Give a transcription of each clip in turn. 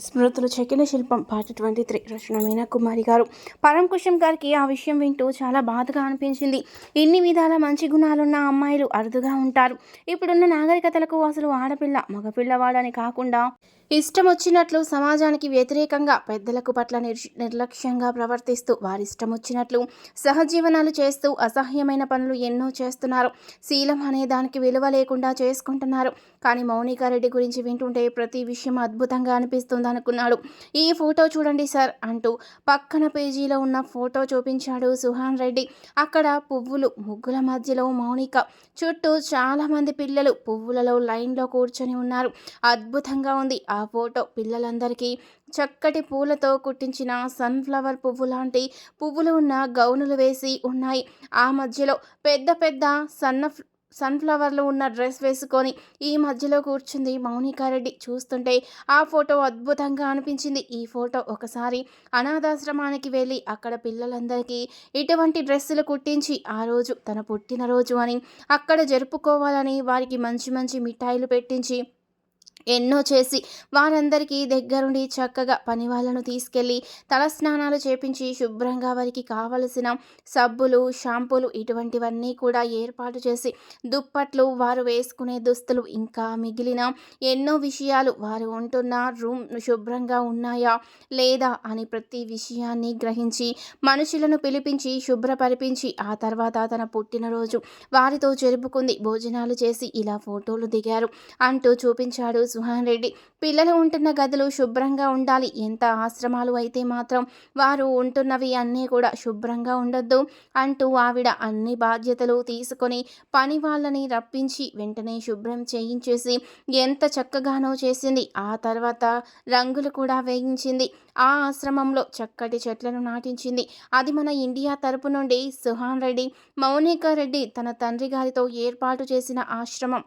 స్మృతులు చెక్కిన శిల్పం పార్ట్ ట్వంటీ త్రీ రచన మీనా కుమారి గారు. పరంకుశం గారికి ఆ విషయం వింటూ చాలా బాధగా అనిపించింది. ఇన్ని విధాల మంచి గుణాలున్న అమ్మాయిలు అరుదుగా ఉంటారు. ఇప్పుడున్న నాగరికతలకు అసలు ఆడపిల్ల మగపిల్లవాడని కాకుండా ఇష్టం వచ్చినట్లు సమాజానికి వ్యతిరేకంగా పెద్దలకు పట్ల నిర్ నిర్లక్ష్యంగా ప్రవర్తిస్తూ వారిష్టం వచ్చినట్లు సహజీవనాలు చేస్తూ అసహ్యమైన పనులు ఎన్నో చేస్తున్నారు. శీలం అనే దానికి విలువ లేకుండా చేసుకుంటున్నారు. కానీ మౌనికా రెడ్డి గురించి వింటుంటే ప్రతి విషయం అద్భుతంగా అనిపిస్తుంది అనుకున్నాడు ఈ ఫోటో చూడండి సార్ అంటూ పక్కన పేజీలో ఉన్న ఫోటో చూపించాడు సుహాన్ రెడ్డి. అక్కడ పువ్వులు ముగ్గుల మధ్యలో మౌనిక. చుట్టూ చాలామంది పిల్లలు పువ్వులలో లైన్లో కూర్చొని ఉన్నారు. అద్భుతంగా ఉంది. ఆ ఆ ఫోటో పిల్లలందరికీ చక్కటి పూలతో కుట్టించిన సన్ఫ్లవర్ పువ్వు లాంటి పువ్వులు ఉన్న గౌనులు వేసి ఉన్నాయి. ఆ మధ్యలో పెద్ద పెద్ద సన్న సన్ఫ్లవర్లు ఉన్న డ్రెస్ వేసుకొని ఈ మధ్యలో కూర్చుంది మౌనికారెడ్డి. చూస్తుంటే ఆ ఫోటో అద్భుతంగా అనిపించింది. ఈ ఫోటో ఒకసారి అనాథాశ్రమానికి వెళ్ళి అక్కడ పిల్లలందరికీ ఇటువంటి డ్రెస్సులు కుట్టించి ఆ రోజు తన పుట్టినరోజు అని అక్కడ జరుపుకోవాలని వారికి మంచి మంచి మిఠాయిలు పెట్టించి ఎన్నో చేసి వారందరికీ దగ్గరుండి చక్కగా పని వాళ్ళను తీసుకెళ్ళి తలస్నానాలు చేపించి శుభ్రంగా వారికి కావలసిన సబ్బులు షాంపూలు ఇటువంటివన్నీ కూడా ఏర్పాటు చేసి దుప్పట్లు వారు వేసుకునే దుస్తులు ఇంకా మిగిలిన ఎన్నో విషయాలు వారు ఉంటున్న రూమ్ శుభ్రంగా ఉన్నాయా లేదా అని ప్రతి విషయాన్ని గ్రహించి మనుషులను పిలిపించి శుభ్రపరిపించి ఆ తర్వాత తన పుట్టినరోజు వారితో జరుపుకుంది భోజనాలు చేసి ఇలా ఫోటోలు దిగారు అంటూ చూపించాడు సుహాన్ రెడ్డి. పిల్లలు ఉంటున్న గదులు శుభ్రంగా ఉండాలి. ఎంత ఆశ్రమాలు అయితే మాత్రం వారు ఉంటున్నవి అన్నీ కూడా శుభ్రంగా ఉండొద్దు అంటూ ఆవిడ అన్ని బాధ్యతలు తీసుకొని పని వాళ్ళని రప్పించి వెంటనే శుభ్రం చేయించేసి ఎంత చక్కగానో చేసింది. ఆ తర్వాత రంగులు కూడా వేయించింది. ఆ ఆశ్రమంలో చక్కటి చెట్లను నాటించింది. అది మన ఇండియా తరపు నుండి సుహాన్ రెడ్డి మౌనికా రెడ్డి తన తండ్రి గారితో ఏర్పాటు చేసిన ఆశ్రమం.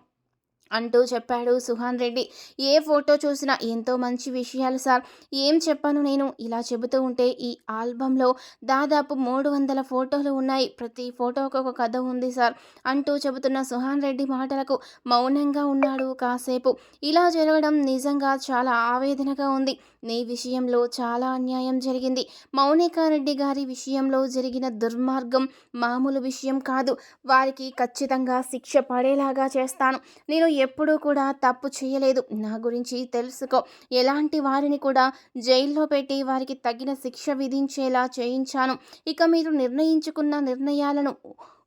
అంటూ చెప్పాడు సుహాన్ రెడ్డి. ఏ ఫోటో చూసినా ఎంతో మంచి విషయాలు సార్. ఏం చెప్పాను నేను? ఇలా చెబుతూ ఉంటే ఈ ఆల్బంలో దాదాపు మూడు వందల ఫోటోలు ఉన్నాయి. ప్రతి ఫోటోకి ఒక కథ ఉంది సార్. అంటూ చెబుతున్న సుహాన్ రెడ్డి మాటలకు మౌనంగా ఉన్నాడు కాసేపు. ఇలా జరగడం నిజంగా చాలా ఆవేదనగా ఉంది. నీ విషయంలో చాలా అన్యాయం జరిగింది. మౌనికారెడ్డి గారి విషయంలో జరిగిన దుర్మార్గం మామూలు విషయం కాదు. వారికి ఖచ్చితంగా శిక్ష పడేలాగా చేస్తాను. నేను ఎప్పుడూ కూడా తప్పు చేయలేదు. నా గురించి తెలుసుకో. ఎలాంటి వారిని కూడా జైల్లో పెట్టి వారికి తగిన శిక్ష విధించేలా చేయించాను. ఇక మీరు నిర్ణయించుకున్న నిర్ణయాలను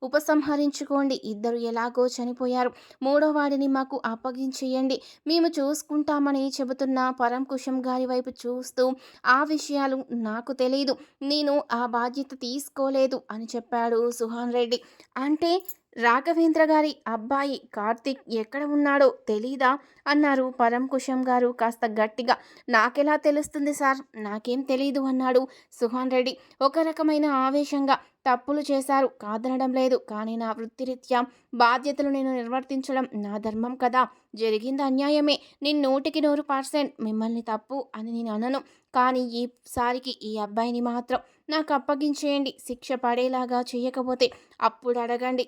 ఉపసంహరించుకోండి. ఇద్దరు ఎలాగో చనిపోయారు. మూడో వాడిని మాకు అప్పగించేయండి. మేము చూసుకుంటామని చెబుతున్న పరంకుశం గారి వైపు చూస్తూ ఆ విషయాలు నాకు తెలియదు నేను ఆ బాధ్యత తీసుకోలేదు అని చెప్పాడు సుహాన్ రెడ్డి. అంటే రాఘవేంద్ర గారి అబ్బాయి కార్తిక్ ఎక్కడ ఉన్నాడో తెలీదా? అన్నారు పరంకుశం గారు కాస్త గట్టిగా. నాకెలా తెలుస్తుంది సార్? నాకేం తెలీదు అన్నాడు సుహాన్ రెడ్డి. ఒక రకమైన ఆవేశంగా తప్పులు చేశారు. కాదనడం లేదు. కానీ నా వృత్తిరీత్యా బాధ్యతలు నేను నిర్వర్తించడం నా ధర్మం కదా. జరిగింది అన్యాయమే. నేను నూటికి నూరు పర్సెంట్ మిమ్మల్ని తప్పు అని నేను అనను. కానీ ఈసారికి ఈ అబ్బాయిని మాత్రం నాకు అప్పగించేయండి. శిక్ష పడేలాగా చేయకపోతే అప్పుడు అడగండి.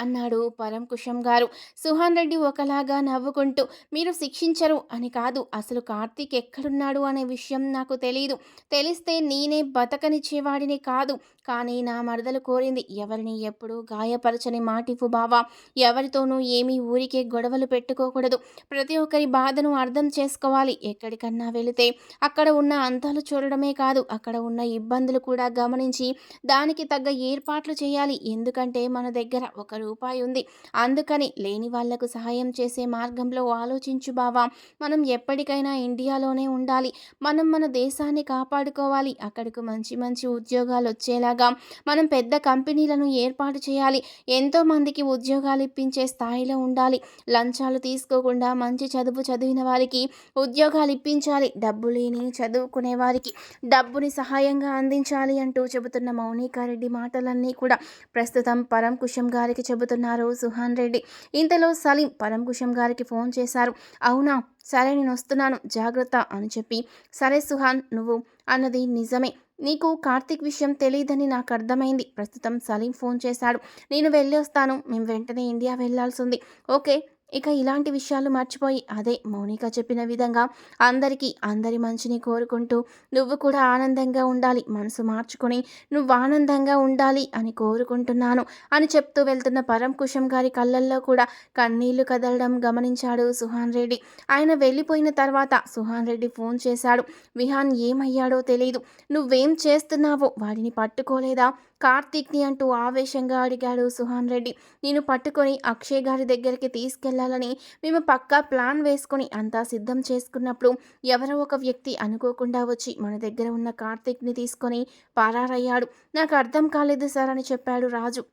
అన్నాడు పరంకుశం గారు. సుహాన్ రెడ్డి ఒకలాగా నవ్వుకుంటూ మీరు శిక్షించరు అని కాదు అసలు కార్తీక్ ఎక్కడున్నాడు అనే విషయం నాకు తెలియదు తెలిస్తే నేనే బతకనిచ్చేవాడిని కాదు. కానీ నా మరదలు కోరింది ఎవరిని ఎప్పుడు గాయపరచని మాటివ్వు బావా. ఎవరితోనూ ఏమీ ఊరికే గొడవలు పెట్టుకోకూడదు. ప్రతి ఒక్కరి బాధను అర్థం చేసుకోవాలి. ఎక్కడికన్నా వెళితే అక్కడ ఉన్న అంతాలు చూడడమే కాదు అక్కడ ఉన్న ఇబ్బందులు కూడా గమనించి దానికి తగ్గ ఏర్పాట్లు చేయాలి. ఎందుకంటే మన దగ్గర ఒక రూపాయి ఉంది. అందుకని లేని వాళ్ళకు సహాయం చేసే మార్గంలో ఆలోచించు బావా. మనం ఎప్పటికైనా ఇండియాలోనే ఉండాలి. మనం మన దేశాన్ని కాపాడుకోవాలి. అక్కడికి మంచి మంచి ఉద్యోగాలు వచ్చేలాగా మనం పెద్ద కంపెనీలను ఏర్పాటు చేయాలి. ఎంతో మందికి ఉద్యోగాలు ఇప్పించే స్థాయిలో ఉండాలి. లంచాలు తీసుకోకుండా మంచి చదువు చదివిన వారికి ఉద్యోగాలు ఇప్పించాలి. డబ్బు లేని చదువుకునే వారికి డబ్బుని సహాయంగా అందించాలి అంటూ చెబుతున్న మౌనికారెడ్డి మాటలన్నీ కూడా ప్రస్తుతం పరంకుశం గారికి చెబుతున్నారు సుహాన్ రెడ్డి. ఇంతలో సలీం పరంకుశం గారికి ఫోన్ చేశారు. అవునా? సరే నేను వస్తున్నాను. జాగ్రత్త అని చెప్పి. సరే సుహాన్ నువ్వు అన్నది నిజమే. నీకు కార్తీక్ విషయం తెలియదని నాకు అర్థమైంది. ప్రస్తుతం సలీం ఫోన్ చేశాడు. నేను వెళ్ళి వస్తాను మేము వెంటనే ఇండియా వెళ్ళాల్సి ఉంది. ఓకే? ఇక ఇలాంటి విషయాలు మర్చిపోయి అదే మౌనిక చెప్పిన విధంగా అందరికీ అందరి మంచిని కోరుకుంటూ నువ్వు కూడా ఆనందంగా ఉండాలి మనసు మార్చుకొని నువ్వు ఆనందంగా ఉండాలి అని కోరుకుంటున్నాను అని చెప్తూ వెళ్తున్న పరం కుషం గారి కళ్ళల్లో కూడా కన్నీళ్ళు కదలడం గమనించాడు సుహాన్ రెడ్డి. ఆయన వెళ్ళిపోయిన తర్వాత సుహాన్ రెడ్డి ఫోన్ చేశాడు. విహాన్ ఏమయ్యాడో తెలియదు నువ్వేం చేస్తున్నావో వాడిని పట్టుకోలేదా? కార్తీక్ని అంటూ ఆవేశంగా అడిగాడు సుహాన్ రెడ్డి. నేను పట్టుకొని అక్షయ్ గారి దగ్గరికి తీసుకెళ్ళాలని మేము పక్కా ప్లాన్ వేసుకొని అంతా సిద్ధం చేసుకున్నప్పుడు ఎవరో ఒక వ్యక్తి అనుకోకుండా వచ్చి మన దగ్గర ఉన్న కార్తీక్ని తీసుకొని పారారయ్యాడు. నాకు అర్థం కాలేదు సార్ అని చెప్పాడు రాజు.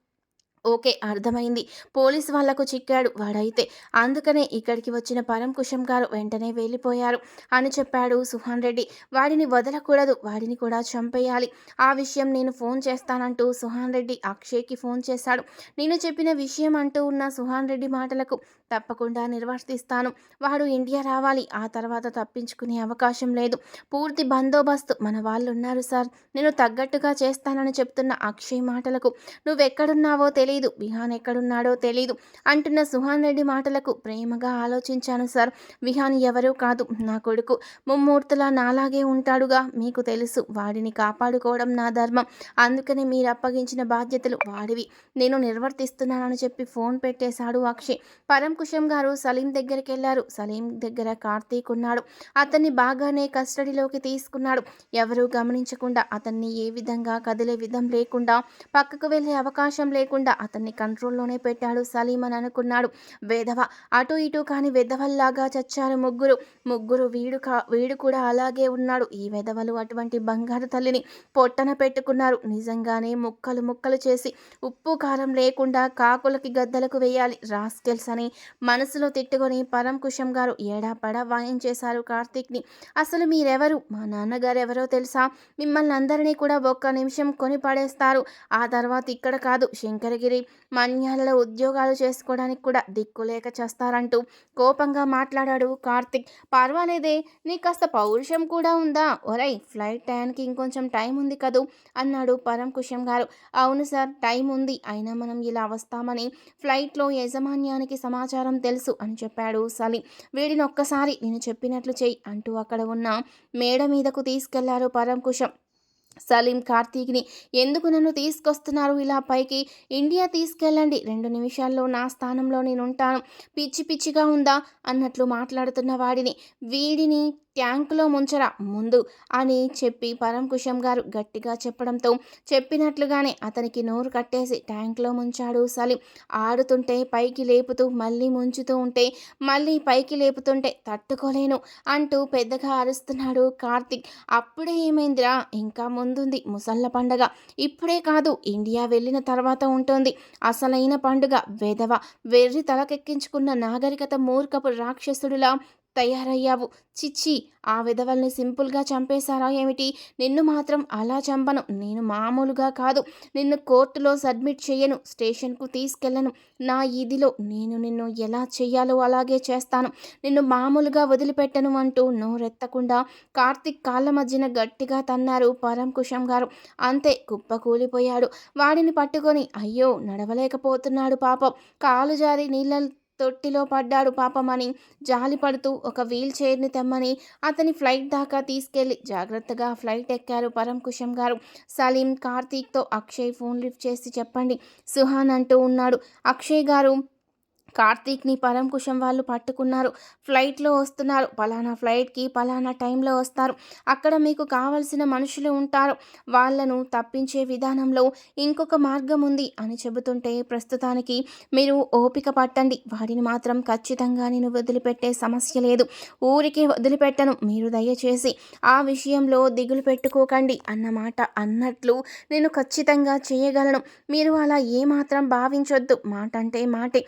ఓకే అర్థమైంది. పోలీస్ వాళ్ళకు చిక్కాడు వాడైతే. అందుకనే ఇక్కడికి వచ్చిన పరంకుశం గారు వెంటనే వెళ్ళిపోయారు. అని చెప్పాడు సుహాన్ రెడ్డి. వాడిని వదలకూడదు వాడిని కూడా చంపేయాలి. ఆ విషయం నేను ఫోన్ చేస్తానంటూ సుహాన్ రెడ్డి అక్షయ్కి ఫోన్ చేశాడు. నేను చెప్పిన విషయం అంటూ ఉన్న సుహాన్ రెడ్డి మాటలకు తప్పకుండా నిర్వర్తిస్తాను. వాడు ఇండియా రావాలి. ఆ తర్వాత తప్పించుకునే అవకాశం లేదు. పూర్తి బందోబస్తు మన వాళ్ళు ఉన్నారు సార్. నేను తగ్గట్టుగా చేస్తానని చెప్తున్న అక్షయ్ మాటలకు నువ్వెక్కడున్నావో తెలియదు విహాన్ ఎక్కడున్నాడో తెలియదు అంటున్న సుహాన్ రెడ్డి మాటలకు ప్రేమగా ఆలోచించాను సార్. విహాన్ ఎవరూ కాదు. నా కొడుకు ముమ్మూర్తులా నాలాగే ఉంటాడుగా. మీకు తెలుసు వాడిని కాపాడుకోవడం నా ధర్మం. అందుకని మీరు అప్పగించిన బాధ్యతలు వాడివి. నేను నిర్వర్తిస్తున్నానని చెప్పి ఫోన్ పెట్టేశాడు అక్షయ్. పరం కుషం గారు సలీం దగ్గరికి వెళ్ళారు సలీం దగ్గర కార్తీక్ ఉన్నాడు. అతన్ని బాగానే కస్టడీలోకి తీసుకున్నాడు. ఎవరూ గమనించకుండా అతన్ని ఏ విధంగా కదిలే విధం లేకుండా పక్కకు వెళ్ళే అవకాశం లేకుండా అతన్ని కంట్రోల్లోనే పెట్టాడు సలీం అని అనుకున్నాడు. వేదవ అటు ఇటు కాని వెధవల్లాగా చచ్చారు ముగ్గురు. ముగ్గురు వీడు కా వీడు కూడా అలాగే ఉన్నాడు. ఈ వెధవలు అటువంటి బంగారు తల్లిని పొట్టన పెట్టుకున్నారు. నిజంగానే ముక్కలు ముక్కలు చేసి ఉప్పు కారం లేకుండా కాకులకి గద్దలకు వేయాలి. రాస్కెల్స్ అని మనసులో తిట్టుకొని పరం కుషం గారు ఏడాపడా వాయించేశారు కార్తీక్ని. అసలు మీరెవరు? మా నాన్నగారు ఎవరో తెలుసా? మిమ్మల్ని అందరినీ కూడా ఒక్క నిమిషం కొని పడేస్తారు ఆ తర్వాత ఇక్కడ కాదు శంకరగిరి. మన్యాలలో ఉద్యోగాలు చేసుకోవడానికి కూడా దిక్కులేక చేస్తారంటూ కోపంగా మాట్లాడాడు కార్తిక్. పర్వాలేదే నీ కాస్త పౌరుషం కూడా ఉందా? ఒరై ఫ్లైట్ టైంకి ఇంకొంచెం టైం ఉంది కదూ? అన్నాడు పరం కుషం గారు. అవును సార్ టైం ఉంది. అయినా మనం ఇలా వస్తామని ఫ్లైట్లో యజమాన్యానికి సమాచారం తెలుసు అని చెప్పాడు సలీం. వీడిని ఒక్కసారి నేను చెప్పినట్లు చెయ్యి అంటూ అక్కడ ఉన్న మేడ మీదకు తీసుకెళ్ళారు పరంకుశం. సలీం కార్తీక్ని ఎందుకు నన్ను తీసుకొస్తున్నారు? ఇలా పైకి ఇండియా తీసుకెళ్ళండి. రెండు నిమిషాల్లో నా స్థానంలో నేను ఉంటాను పిచ్చి పిచ్చిగా ఉందా? అన్నట్లు మాట్లాడుతున్న వాడిని. వీడిని ట్యాంకులో ముంచరా. ముందు అని చెప్పి పరంకుశం గారు గట్టిగా చెప్పడంతో చెప్పినట్లుగానే అతనికి నోరు కట్టేసి ట్యాంక్లో ముంచాడు సలీం. ఆడుతుంటే పైకి లేపుతూ మళ్ళీ ముంచుతూ ఉంటే మళ్ళీ పైకి లేపుతుంటే తట్టుకోలేను అంటూ పెద్దగా అరుస్తున్నాడు కార్తిక్. అప్పుడే ఏమైందిరా? ఇంకా ముందుంది ముసళ్ళ పండగ. ఇప్పుడే కాదు ఇండియా వెళ్ళిన తర్వాత ఉంటుంది. అసలైన పండుగ వెధవ. వెర్రి తలకెక్కించుకున్న నాగరికత మూర్ఖపు రాక్షసుడిలా తయారయ్యావు. చిచ్చి ఆ విధవల్ని సింపుల్గా చంపేశారా ఏమిటి? నిన్ను మాత్రం అలా చంపను. నేను మామూలుగా కాదు. నిన్ను కోర్టులో సబ్మిట్ చేయను స్టేషన్కు తీసుకెళ్ళను. నా ఇదిలో నేను నిన్ను ఎలా చేయాలో అలాగే చేస్తాను. నిన్ను మామూలుగా వదిలిపెట్టను అంటూ నోరెత్తకుండా కార్తిక్ కాళ్ళ మధ్యన గట్టిగా తన్నారు పరంకుశం గారు. అంతే కుప్ప కూలిపోయాడు. వాడిని పట్టుకొని అయ్యో నడవలేకపోతున్నాడు పాపం. కాలు జారి నీళ్ళ తొట్టిలో పడ్డాడు పాపమని జాలిపడుతూ ఒక వీల్ చైర్ని తెమ్మని అతని ఫ్లైట్ దాకా తీసుకెళ్ళి జాగ్రత్తగా ఫ్లైట్ ఎక్కారు పరం కుషం గారు. సలీం కార్తీక్తో అక్షయ్ ఫోన్ లిఫ్ట్ చేసి చెప్పండి. సుహాన్ అంటూ ఉన్నాడు. అక్షయ్ గారు కార్తీక్ని పరంకుశం వాళ్ళు పట్టుకున్నారు. ఫ్లైట్లో వస్తున్నారు. పలానా ఫ్లైట్కి పలానా టైంలో వస్తారు. అక్కడ మీకు కావలసిన మనుషులు ఉంటారు. వాళ్ళను తప్పించే విధానంలో ఇంకొక మార్గం ఉంది అని చెబుతుంటే ప్రస్తుతానికి మీరు ఓపిక పట్టండి. వాడిని మాత్రం ఖచ్చితంగా నేను వదిలిపెట్టే సమస్య లేదు. ఊరికే వదిలిపెట్టను. మీరు దయచేసి ఆ విషయంలో దిగులు పెట్టుకోకండి అన్నమాట అన్నట్లు నేను ఖచ్చితంగా చేయగలను. మీరు అలా ఏమాత్రం భావించొద్దు. మాట అంటే మాటే.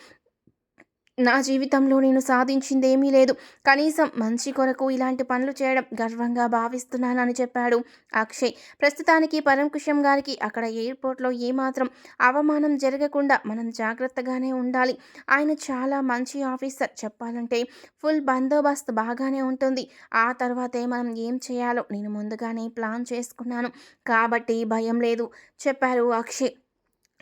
నా జీవితంలో నేను సాధించింది ఏమీ లేదు. కనీసం మంచి కొరకు ఇలాంటి పనులు చేయడం గర్వంగా భావిస్తున్నానని చెప్పాడు అక్షయ్. ప్రస్తుతానికి పరంకుశం గారికి అక్కడ ఎయిర్పోర్ట్లో ఏమాత్రం అవమానం జరగకుండా మనం జాగ్రత్తగానే ఉండాలి. ఆయన చాలా మంచి ఆఫీసర్. చెప్పాలంటే ఫుల్ బందోబస్తు బాగానే ఉంటుంది. ఆ తర్వాతే మనం ఏం చేయాలో నేను ముందుగానే ప్లాన్ చేసుకున్నాను. కాబట్టి భయం లేదు చెప్పారు అక్షయ్.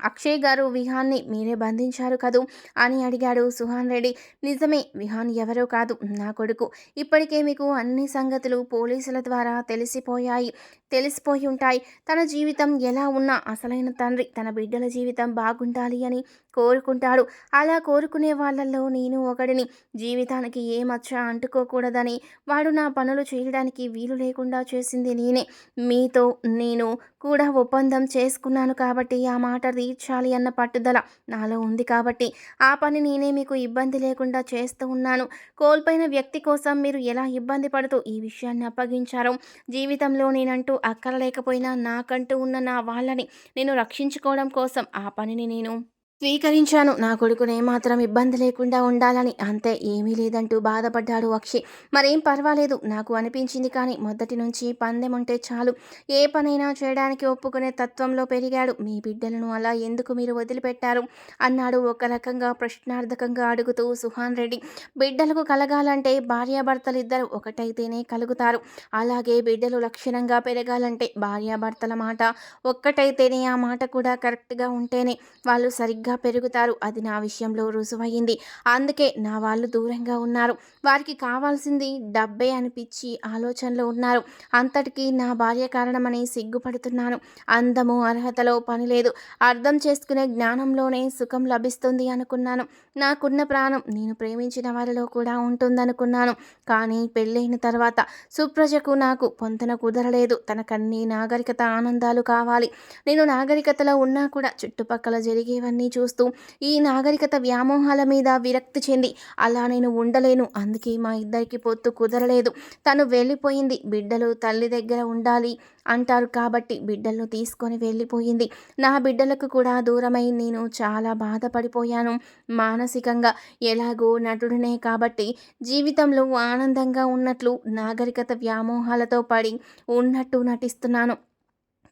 అక్షయ్ గారు విహాన్ని మీరే బంధించారు కదూ? అని అడిగాడు సుహాన్ రెడ్డి. నిజమే విహాన్ ఎవరో కాదు నా కొడుకు. ఇప్పటికే మీకు అన్ని సంగతులు పోలీసుల ద్వారా తెలిసిపోయాయి తెలిసిపోయి ఉంటాయి. తన జీవితం ఎలా ఉన్నా అసలైన తండ్రి తన బిడ్డల జీవితం బాగుండాలి అని కోరుకుంటాడు. అలా కోరుకునే వాళ్ళల్లో నేను ఒకడిని. జీవితానికి ఏ మచ్చ అంటుకోకూడదని. వాడు నా పనులు చేయడానికి వీలు లేకుండా చేసింది నేనే. మీతో నేను కూడా ఒప్పందం చేసుకున్నాను కాబట్టి ఆ మాటది తీర్చాలి అన్న పట్టుదల నాలో ఉంది కాబట్టి ఆ పని నేనే మీకు ఇబ్బంది లేకుండా చేస్తూ ఉన్నాను. కోల్పోయిన వ్యక్తి కోసం మీరు ఎలా ఇబ్బంది పడుతూ ఈ విషయాన్ని అప్పగించారో జీవితంలో నేనంటూ అక్కర లేకపోయినా నాకంటూ ఉన్న నా వాళ్ళని నేను రక్షించుకోవడం కోసం ఆ పనిని నేను స్వీకరించాను. నా కొడుకునే ఏమాత్రం ఇబ్బంది లేకుండా ఉండాలని. అంతే ఏమీ లేదంటూ బాధపడ్డాడు అక్షయ్ మరేం పర్వాలేదు నాకు అనిపించింది కానీ మొదటి నుంచి పందెం ఉంటే చాలు. ఏ పనైనా చేయడానికి ఒప్పుకునే తత్వంలో పెరిగాడు. మీ బిడ్డలను అలా ఎందుకు మీరు వదిలిపెట్టారు? అన్నాడు ఒక రకంగా ప్రశ్నార్థకంగా అడుగుతూ సుహాన్ రెడ్డి. బిడ్డలకు కలగాలంటే భార్యాభర్తలు ఇద్దరు ఒకటైతేనే కలుగుతారు. అలాగే బిడ్డలు లక్షణంగా పెరగాలంటే భార్యాభర్తల మాట ఒక్కటైతేనే ఆ మాట కూడా కరెక్ట్గా ఉంటేనే వాళ్ళు సరిగ్గా సరిగ్గా పెరుగుతారు. అది నా విషయంలో రుజువయ్యింది. అందుకే నా వాళ్ళు దూరంగా ఉన్నారు. వారికి కావాల్సింది డబ్బే అనిపించి ఆలోచనలో ఉన్నారు. అంతటికీ నా భార్య కారణమని సిగ్గుపడుతున్నాను. అందము అర్హతలో పని లేదు అర్థం చేసుకునే జ్ఞానంలోనే సుఖం లభిస్తుంది అనుకున్నాను. నాకున్న ప్రాణం నేను ప్రేమించిన వారిలో కూడా ఉంటుందనుకున్నాను. కానీ పెళ్ళైన తర్వాత సుప్రజకు నాకు పొంతన కుదరలేదు. తనకన్నీ నాగరికత ఆనందాలు కావాలి. నేను నాగరికతలో ఉన్నా కూడా చుట్టుపక్కల జరిగేవన్నీ చూస్తూ ఈ నాగరికత వ్యామోహాల మీద విరక్తి చెంది అలా నేను ఉండలేను. అందుకే మా ఇద్దరికి పొత్తు కుదరలేదు. తను వెళ్ళిపోయింది. బిడ్డలు తల్లి దగ్గర ఉండాలి అంటారు కాబట్టి బిడ్డలను తీసుకొని వెళ్ళిపోయింది. నా బిడ్డలకు కూడా దూరమై నేను చాలా బాధపడిపోయాను. మానసికంగా ఎలాగో నటుడినే కాబట్టి జీవితంలో ఆనందంగా ఉన్నట్లు నాగరికత వ్యామోహాలతో పడి ఉన్నట్టు నటిస్తున్నాను.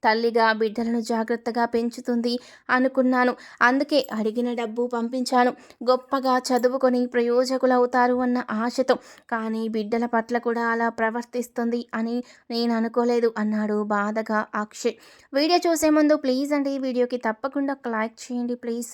తల్లిగా బిడ్డలను జాగ్రత్తగా పెంచుతుంది అనుకున్నాను. అందుకే అడిగిన డబ్బు పంపించాను. గొప్పగా చదువుకొని ప్రయోజకులవుతారు అన్న ఆశతో. కానీ బిడ్డల పట్ల కూడా అలా ప్రవర్తిస్తుంది అని నేను అనుకోలేదు అన్నాడు బాధగా అక్షయ్. వీడియో చూసే ముందు ప్లీజ్ అండి వీడియోకి తప్పకుండా లైక్ చేయండి ప్లీజ్.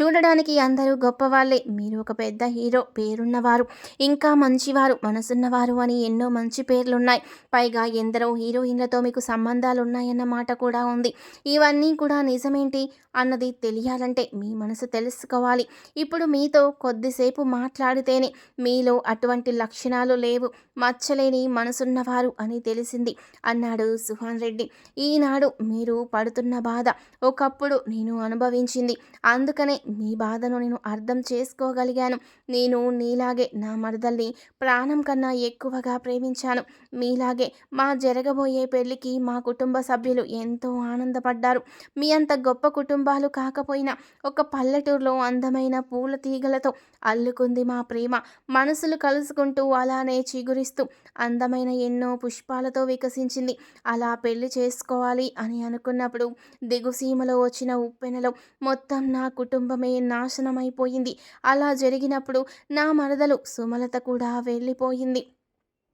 చూడడానికి అందరూ గొప్పవాళ్ళే. మీరు ఒక పెద్ద హీరో పేరున్నవారు. ఇంకా మంచివారు మనసున్నవారు అని ఎన్నో మంచి పేర్లున్నాయి. పైగా ఎందరో హీరోయిన్లతో మీకు సంబంధాలు ఉన్నాయన్న మాట కూడా ఉంది. ఇవన్నీ కూడా నిజమేంటి? అన్నది తెలియాలంటే మీ మనసు తెలుసుకోవాలి. ఇప్పుడు మీతో కొద్దిసేపు మాట్లాడితేనే మీలో అటువంటి లక్షణాలు లేవు. మచ్చలేని మనసున్నవారు అని తెలిసింది అన్నాడు సుహాన్ రెడ్డి. ఈనాడు మీరు పడుతున్న బాధ ఒకప్పుడు నేను అనుభవించింది. అందుకనే మీ బాధను నేను అర్థం చేసుకోగలిగాను. నేను నీలాగే నా మరదల్ని ప్రాణం కన్నా ఎక్కువగా ప్రేమించాను. మీలాగే మా జరగబోయే పెళ్ళికి మా కుటుంబ సభ్యులు ఎంతో ఆనందపడ్డారు. మీ అంత గొప్ప కుటుంబాలు కాకపోయినా ఒక పల్లెటూరులో అందమైన పూల తీగలతో అల్లుకుంది మా ప్రేమ. మనసులు కలుసుకుంటూ అలానే చిగురిస్తూ అందమైన ఎన్నో పుష్పాలతో వికసించింది. అలా పెళ్ళి చేసుకోవాలి అని అనుకున్నప్పుడు దిగుసీమలో వచ్చిన ఉప్పెనలో మొత్తం నా కుటుంబమే నాశనమైపోయింది. అలా జరిగినప్పుడు నా మరదలు సుమలత కూడా వెళ్ళిపోయింది.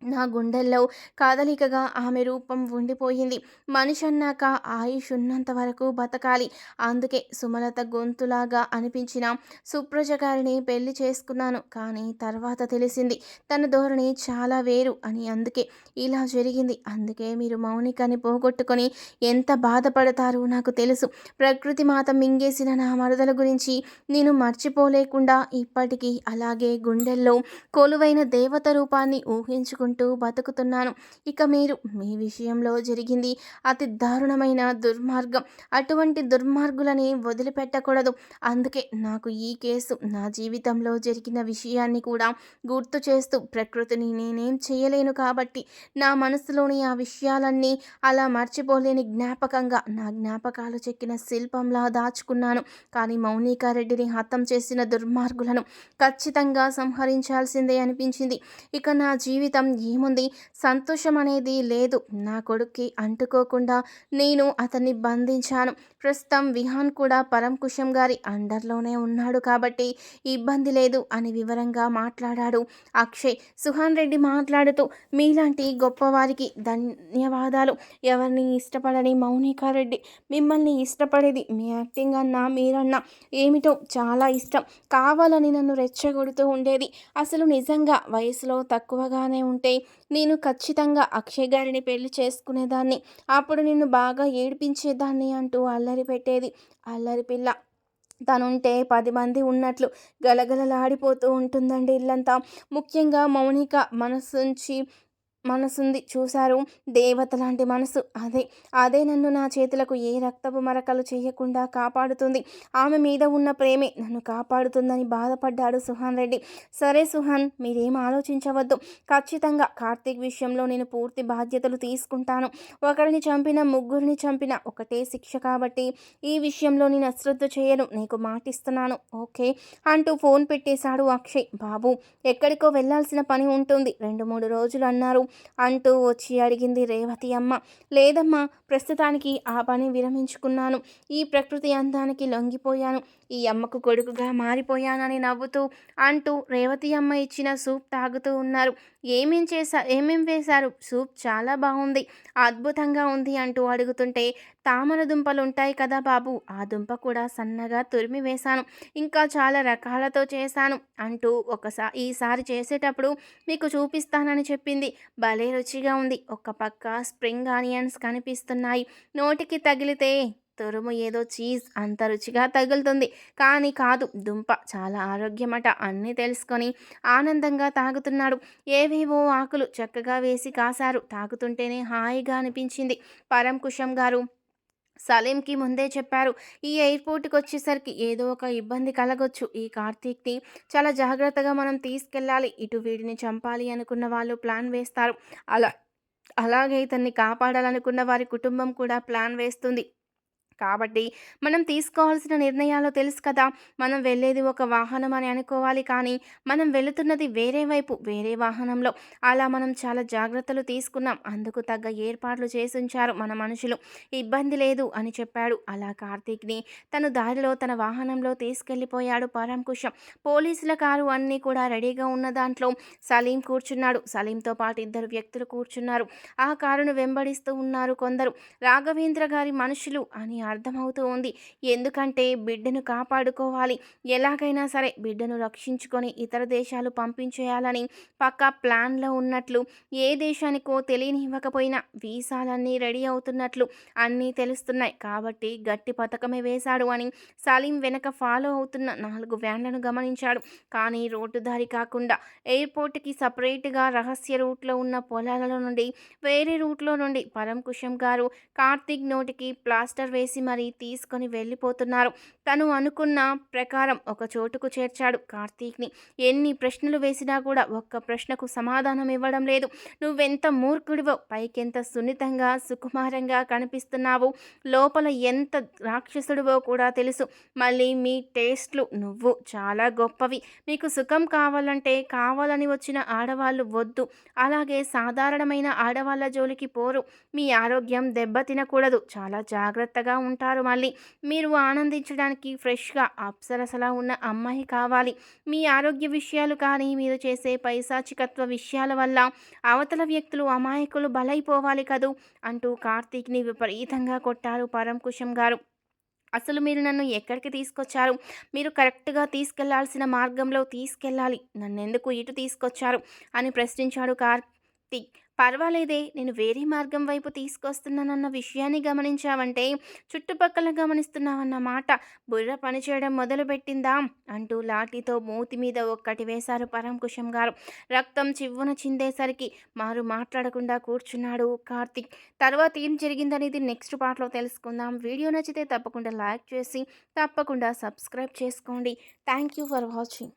నా గుండెల్లో కాదలికగా ఆమె రూపం ఉండిపోయింది. మనిషి అన్నాక ఆయుష్ ఉన్నంత వరకు బతకాలి. అందుకే సుమలత గొంతులాగా అనిపించిన సుప్రజ గారిని పెళ్ళి చేసుకున్నాను. కానీ తర్వాత తెలిసింది తన ధోరణి చాలా వేరు అని అందుకే ఇలా జరిగింది. అందుకే మీరు మౌనికని పోగొట్టుకొని ఎంత బాధపడతారో నాకు తెలుసు. ప్రకృతి మాత మింగేసిన నా మరదల గురించి నేను మర్చిపోలేకుండా ఇప్పటికీ అలాగే గుండెల్లో కొలువైన దేవత రూపాన్ని ఊహించుకుంటాను చేసుకుంటూ బతుకుతున్నాను. ఇక మీరు మీ విషయంలో జరిగింది అతి దారుణమైన దుర్మార్గం. అటువంటి దుర్మార్గులని వదిలిపెట్టకూడదు. అందుకే నాకు ఈ కేసు నా జీవితంలో జరిగిన విషయాన్ని కూడా గుర్తు చేస్తూ ప్రకృతిని నేనేం చేయలేను కాబట్టి నా మనసులోని ఆ విషయాలన్నీ అలా మర్చిపోలేని జ్ఞాపకంగా నా జ్ఞాపకాలు చెక్కిన శిల్పంలా దాచుకున్నాను. కానీ మౌనికారెడ్డిని హతం చేసిన దుర్మార్గులను ఖచ్చితంగా సంహరించాల్సిందే అనిపించింది. ఇక నా జీవితం ఏముంది? సంతోషం అనేది లేదు. నా కొడుక్కి అంటుకోకుండా నేను అతన్ని బంధించాను. ప్రస్తుతం విహాన్ కూడా పరంకుశం గారి అండర్లోనే ఉన్నాడు కాబట్టి ఇబ్బంది లేదు అని వివరంగా మాట్లాడాడు అక్షయ్. సుహాన్ రెడ్డి మాట్లాడుతూ మీలాంటి గొప్పవారికి ధన్యవాదాలు. ఎవరిని ఇష్టపడని మౌనికా రెడ్డి మిమ్మల్ని ఇష్టపడేది మీ యాక్టింగ్ అన్నా మీరన్నా ఏమిటో చాలా ఇష్టం. కావాలని నన్ను రెచ్చగొడుతూ ఉండేది. అసలు నిజంగా వయసులో తక్కువగానే ఉంటే నేను ఖచ్చితంగా అక్షయ్ గారిని పెళ్ళి చేసుకునేదాన్ని. అప్పుడు నిన్ను బాగా ఏడిపించేదాన్ని అంటూ అల్లరి పెట్టేది అల్లరి పిల్ల. తనుంటే పది మంది ఉన్నట్లు గలగలలాడిపోతూ ఉంటుందండి ఇల్లంతా. ముఖ్యంగా మౌనిక మనసుంచి మనసుంది. చూశారు? దేవత లాంటి మనసు అదే. అదే నన్ను నా చేతులకు ఏ రక్తపు మరకలు చేయకుండా కాపాడుతుంది. ఆమె మీద ఉన్న ప్రేమే నన్ను కాపాడుతుందని బాధపడ్డాడు సుహాన్ రెడ్డి. సరే సుహాన్ మీరేం ఆలోచించవద్దు. ఖచ్చితంగా కార్తీక్ విషయంలో నేను పూర్తి బాధ్యతలు తీసుకుంటాను. ఒకరిని చంపిన ముగ్గురిని చంపిన ఒకటే శిక్ష కాబట్టి ఈ విషయంలో నేను అశ్రద్ధ చేయను. నీకు మాటిస్తున్నాను. ఓకే? అంటూ ఫోన్ పెట్టేశాడు అక్షయ్. బాబు ఎక్కడికో వెళ్ళాల్సిన పని ఉంటుంది. రెండు మూడు రోజులు అన్నారు. అంటూ వచ్చి అడిగింది రేవతి అమ్మ. లేదమ్మా ప్రస్తుతానికి ఆ పని విరమించుకున్నాను. ఈ ప్రకృతి అందానికి లొంగిపోయాను. ఈ అమ్మకు కొడుకుగా మారిపోయానని నవ్వుతూ అంటూ రేవతి అమ్మ ఇచ్చిన సూప్ తాగుతూ ఉన్నారు. ఏమేం చేశా ఏమేం వేశారు? సూప్ చాలా బాగుంది అద్భుతంగా ఉంది అంటూ అడుగుతుంటే తామర దుంపలు ఉంటాయి కదా బాబు ఆ దుంప కూడా సన్నగా తురిమి వేశాను. ఇంకా చాలా రకాలతో చేశాను అంటూ ఒకసారి ఈసారి చేసేటప్పుడు మీకు చూపిస్తానని చెప్పింది. భలే రుచిగా ఉంది. ఒక పక్క స్ప్రింగ్ ఆనియన్స్ కనిపిస్తున్నాయి. నోటికి తగిలితే తురుము ఏదో చీజ్ అంత రుచిగా తగులుతుంది. కానీ కాదు దుంప చాలా ఆరోగ్యమట అన్నీ తెలుసుకొని ఆనందంగా తాగుతున్నాడు. ఏవేవో ఆకులు చక్కగా వేసి కాశారు. తాగుతుంటేనే హాయిగా అనిపించింది. పరం కుషం గారు సలీంకి ముందే చెప్పారు. ఈ ఎయిర్పోర్ట్కి వచ్చేసరికి ఏదో ఒక ఇబ్బంది కలగొచ్చు. ఈ కార్తీక్ని చాలా జాగ్రత్తగా మనం తీసుకెళ్ళాలి. ఇటు వీడిని చంపాలి అనుకున్న వాళ్ళు ప్లాన్ వేస్తారు. అలా అలాగే ఇతన్ని కాపాడాలనుకున్న వారి కుటుంబం కూడా ప్లాన్ వేస్తుంది. కాబట్టి మనం తీసుకోవాల్సిన నిర్ణయాలు తెలుసు కదా. మనం వెళ్ళేది ఒక వాహనం అని అనుకోవాలి కానీ మనం వెళుతున్నది వేరే వైపు వేరే వాహనంలో. అలా మనం చాలా జాగ్రత్తలు తీసుకున్నాం. అందుకు తగ్గ ఏర్పాట్లు చేసుంచారు మన మనుషులు. ఇబ్బంది లేదు అని చెప్పాడు. అలా కార్తీక్ని తను దారిలో తన వాహనంలో తీసుకెళ్ళిపోయాడు పరంకుశం. పోలీసుల కారు అన్నీ కూడా రెడీగా ఉన్న దాంట్లో సలీం కూర్చున్నాడు. సలీంతో పాటు ఇద్దరు వ్యక్తులు కూర్చున్నారు. ఆ కారును వెంబడిస్తూ ఉన్నారు కొందరు. రాఘవేంద్ర గారి మనుషులు అని అర్థమవుతూ ఉంది. ఎందుకంటే బిడ్డను కాపాడుకోవాలి. ఎలాగైనా సరే బిడ్డను రక్షించుకొని ఇతర దేశాలు పంపించేయాలని పక్కా ప్లాన్లో ఉన్నట్లు ఏ దేశానికో తెలియనివ్వకపోయినా వీసాలన్నీ రెడీ అవుతున్నట్లు అన్నీ తెలుస్తున్నాయి. కాబట్టి గట్టి పథకమే వేశాడు అని సలీం వెనక ఫాలో అవుతున్న నాలుగు వ్యాన్లను గమనించాడు. కానీ రోడ్డు దారి కాకుండా ఎయిర్పోర్ట్కి సపరేట్గా రహస్య రూట్లో ఉన్న పొలాలలో నుండి వేరే రూట్లో నుండి పరంకుశం గారు కార్తీక్ నోటికి ప్లాస్టర్ వేసి చేసి మరీ తీసుకొని వెళ్ళిపోతున్నారు. తను అనుకున్న ప్రకారం ఒక చోటుకు చేర్చాడు కార్తీక్ని. ఎన్ని ప్రశ్నలు వేసినా కూడా ఒక్క ప్రశ్నకు సమాధానం ఇవ్వడం లేదు. నువ్వెంత మూర్ఖుడివో పైకెంత సున్నితంగా సుకుమారంగా కనిపిస్తున్నావు. లోపల ఎంత రాక్షసుడివో కూడా తెలుసు. మళ్ళీ మీ టేస్ట్లు నువ్వు చాలా గొప్పవి. మీకు సుఖం కావాలంటే కావాలని వచ్చిన ఆడవాళ్ళు వద్దు. అలాగే సాధారణమైన ఆడవాళ్ళ జోలికి పోరు. మీ ఆరోగ్యం దెబ్బతినకూడదు. చాలా జాగ్రత్తగా ఉంటారు. మళ్ళీ మీరు ఆనందించడానికి ఫ్రెష్గా అప్సరసలా ఉన్న అమ్మాయి కావాలి. మీ ఆరోగ్య విషయాలు కానీ మీరు చేసే పైశాచికత్వ విషయాల వల్ల అవతల వ్యక్తులు అమాయకులు బలైపోవాలి కదూ అంటూ కార్తీక్ని విపరీతంగా కొట్టారు పరంకుశం గారు. అసలు మీరు నన్ను ఎక్కడికి తీసుకొచ్చారు? మీరు కరెక్ట్గా తీసుకెళ్ళాల్సిన మార్గంలో తీసుకెళ్ళాలి. నన్ను ఎందుకు ఇటు తీసుకొచ్చారు? అని ప్రశ్నించాడు కార్ కార్తీక్ పర్వాలేదే నేను వేరే మార్గం వైపు తీసుకొస్తున్నానన్న విషయాన్ని గమనించావంటే చుట్టుపక్కల గమనిస్తున్నావన్న మాట. బుర్ర పనిచేయడం మొదలుపెట్టిందా? అంటూ లాఠీతో మూతి మీద ఒక్కటి వేశారు పరంకుశం గారు. రక్తం చివ్వున చిందేసరికి మారు మాట్లాడకుండా కూర్చున్నాడు కార్తిక్. తర్వాత ఏం జరిగిందనేది నెక్స్ట్ పార్ట్లో తెలుసుకుందాం. వీడియో నచ్చితే తప్పకుండా లైక్ చేసి తప్పకుండా సబ్స్క్రైబ్ చేసుకోండి. Thank you for watching.